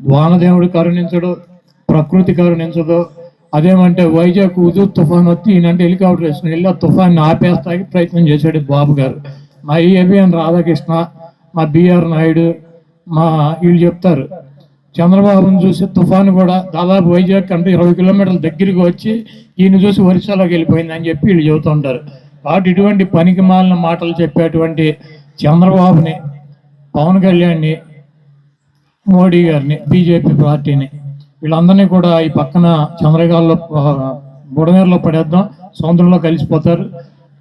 వానదేవుడు కరుణించడు ప్రకృతి కరుణించదు. అదేమంటే వైజాగ్ ఉదు తుఫాన్ వచ్చి ఈయనంటే హెలికాప్టర్ వేసుకుని వెళ్ళి ఆ తుఫాన్ని ఆపేస్తాకి ప్రయత్నం చేశాడు బాబు గారు. మా ఏబిఎన్ రాధాకృష్ణ మా బిఆర్ నాయుడు మా వీళ్ళు చెప్తారు చంద్రబాబును చూసి తుఫాను కూడా దాదాపు వైజాగ్ అంటే ఇరవై కిలోమీటర్ల దగ్గరికి వచ్చి ఈయన చూసి ఒరిస్సాలోకి వెళ్ళిపోయింది అని చెప్పి వీళ్ళు చెబుతుంటారు కాబట్టి ఇటువంటి పనికి మాలిన మాటలు చెప్పేటువంటి చంద్రబాబుని పవన్ కళ్యాణ్ని మోడీ గారిని బీజేపీ పార్టీని. వీళ్ళందరినీ కూడా ఈ పక్కన చంద్రగాల్లో బుడమేరలో పడేద్దాం. సముద్రంలో కలిసిపోతారు.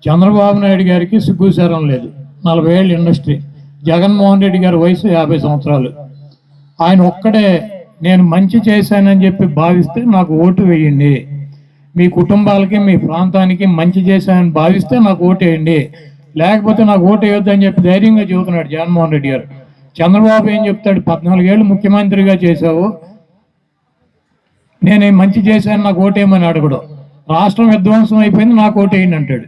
చంద్రబాబు నాయుడు గారికి సిగ్గుసారం లేదు. నలభై ఏళ్ళు ఇండస్ట్రీ. జగన్మోహన్ రెడ్డి గారి వయసు యాభై సంవత్సరాలు. ఆయన ఒక్కడే నేను మంచి చేశానని చెప్పి భావిస్తే నాకు ఓటు వేయండి. మీ కుటుంబాలకి మీ ప్రాంతానికి మంచి చేశానని భావిస్తే నాకు ఓటు వేయండి. లేకపోతే నాకు ఓటు వేయొద్దని చెప్పి ధైర్యంగా చెబుతున్నాడు జగన్మోహన్ రెడ్డి గారు. చంద్రబాబు ఏం చెప్తాడు? పద్నాలుగేళ్ళు ముఖ్యమంత్రిగా చేశావు. నేను మంచి చేశాను నాకు ఓటేయమని అడగడు. రాష్ట్రం విధ్వంసం అయిపోయింది నాకు ఓటేయండి అంటాడు.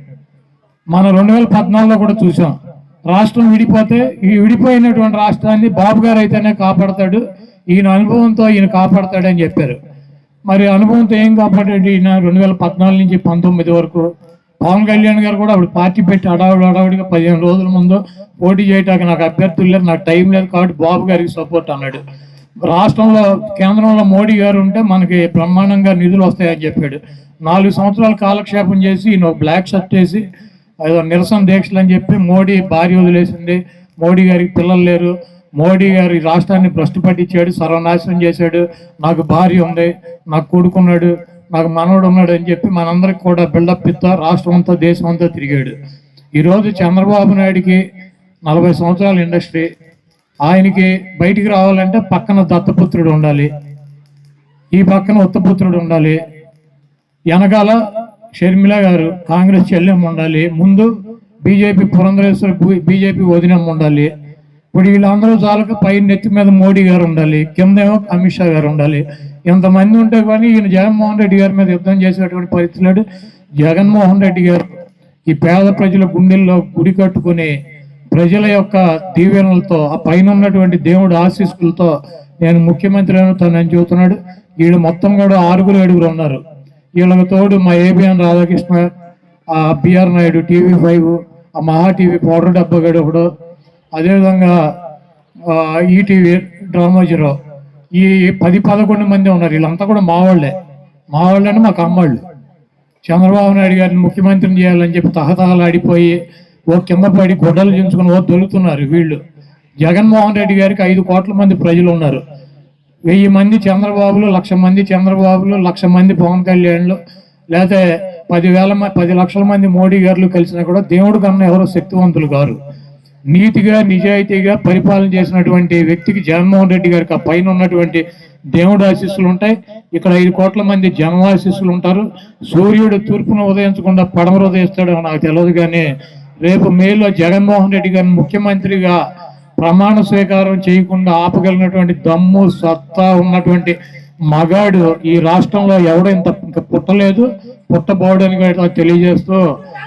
మనం రెండు వేల పద్నాలుగులో కూడా చూసాం. రాష్ట్రం విడిపోతే ఈ విడిపోయినటువంటి రాష్ట్రాన్ని బాబు గారు అయితేనే కాపాడతాడు. ఈయన అనుభవంతో ఈయన కాపాడతాడని చెప్పారు. మరి అనుభవంతో ఏం కాపాడాడు ఈయన? రెండు వేల పద్నాలుగు నుంచి పంతొమ్మిది వరకు పవన్ కళ్యాణ్ గారు కూడా అప్పుడు పార్టీ పెట్టి అడావుడు అడావుడిగా పదిహేను రోజుల ముందు పోటీ చేయడానికి నాకు అభ్యర్థులు లేదు నాకు టైం లేదు కాబట్టి బాబు గారికి సపోర్ట్ అన్నాడు. రాష్ట్రంలో కేంద్రంలో మోడీ గారు ఉంటే మనకి బ్రహ్మాండంగా నిధులు వస్తాయని చెప్పాడు. నాలుగు సంవత్సరాలు కాలక్షేపం చేసి ఈయన బ్లాక్ షర్ట్ వేసి ఏదో నిరసన దీక్షలు అని చెప్పి మోడీ భార్య వదిలేసింది. మోడీ గారికి పిల్లలు లేరు. మోడీ గారు రాష్ట్రాన్ని భ్రష్టు పట్టించాడు సర్వనాశనం చేశాడు. నాకు భార్య ఉంది నాకు కొడుకున్నాడు. నాకు మనవడు ఉన్నాడు అని చెప్పి మనందరికి కూడా బిల్డప్ ఇస్తా రాష్ట్రం అంతా దేశం అంతా తిరిగాడు. ఈరోజు చంద్రబాబు నాయుడికి నలభై సంవత్సరాల ఇండస్ట్రీ ఆయనకి బయటికి రావాలంటే పక్కన దత్తపుత్రుడు ఉండాలి. ఈ పక్కన ఉత్తపుత్రుడు ఉండాలి. వెనకాల షర్మిల గారు కాంగ్రెస్ చెల్లెమ్మ ఉండాలి. ముందు బీజేపీ పురంధరేశ్వర బీజేపీ వదినమ్మ ఉండాలి. ఇప్పుడు వీళ్ళందరూ చాలక పైన నెత్తి మీద మోడీ గారు ఉండాలి కింద ఏమో అమిత్ షా గారు ఉండాలి. ఇంతమంది ఉంటే కానీ ఈయన జగన్మోహన్ రెడ్డి గారి మీద యుద్ధం చేసేటువంటి పరిస్థితి లేడు జగన్మోహన్ రెడ్డి గారు ఈ పేద ప్రజల గుండెల్లో గుడి కట్టుకుని ప్రజల యొక్క దీవెనలతో ఆ పైన ఉన్నటువంటి దేవుడు ఆశీస్సులతో నేను ముఖ్యమంత్రి అవుతానని చెబుతున్నాడు. వీళ్ళు మొత్తం కూడా ఆరుగురు ఏడుగురు ఉన్నారు. వీళ్ళకి తోడు మా ఏబిఎన్ రాధాకృష్ణ ఆ బిఆర్ నాయుడు టీవీ ఫైవ్ ఆ మహా టీవీ పౌడర్ డబ్బగడు ఒకడు అదేవిధంగా ఈటీవీ డ్రామోజీరావు ఈ పది పదకొండు మంది ఉన్నారు. వీళ్ళంతా కూడా మావాళ్ళే వాళ్ళే. అంటే మాకు అమ్మాళ్ళు. చంద్రబాబు నాయుడు గారిని ముఖ్యమంత్రిని చేయాలని చెప్పి తహతహలాడిపోయి ఓ కింద పడి గొడ్డలు చించుకుని ఓ దొరుకుతున్నారు వీళ్ళు. జగన్మోహన్ రెడ్డి గారికి ఐదు కోట్ల మంది ప్రజలు ఉన్నారు. వెయ్యి మంది చంద్రబాబులు లక్ష మంది చంద్రబాబులు లక్ష మంది పవన్ కళ్యాణ్లు లేకపోతే పదివేల మ- పది లక్షల మంది మోడీ గారులు కలిసినా కూడా దేవుడు కన్నా ఎవరో శక్తివంతులు గారు నీతిగా నిజాయితీగా పరిపాలన చేసినటువంటి వ్యక్తికి జగన్మోహన్ రెడ్డి గారికి ఆ పైన ఉన్నటువంటి దేవుడు ఆశీస్సులు ఉంటాయి. ఇక్కడ ఐదు కోట్ల మంది జనవాశీస్సులు ఉంటారు. సూర్యుడు తూర్పును ఉదయించకుండా పడమరు ఉదయిస్తాడో నాకు తెలియదు కానీ రేపు మేలో జగన్మోహన్ రెడ్డి గారిని ముఖ్యమంత్రిగా ప్రమాణ స్వీకారం చేయకుండా ఆపగలిగినటువంటి దమ్ము సత్తా ఉన్నటువంటి మగాడు ఈ రాష్ట్రంలో ఎవడో ఇంత ఇంకా పుట్టలేదు. పుట్టబోడని కూడా తెలియజేస్తూ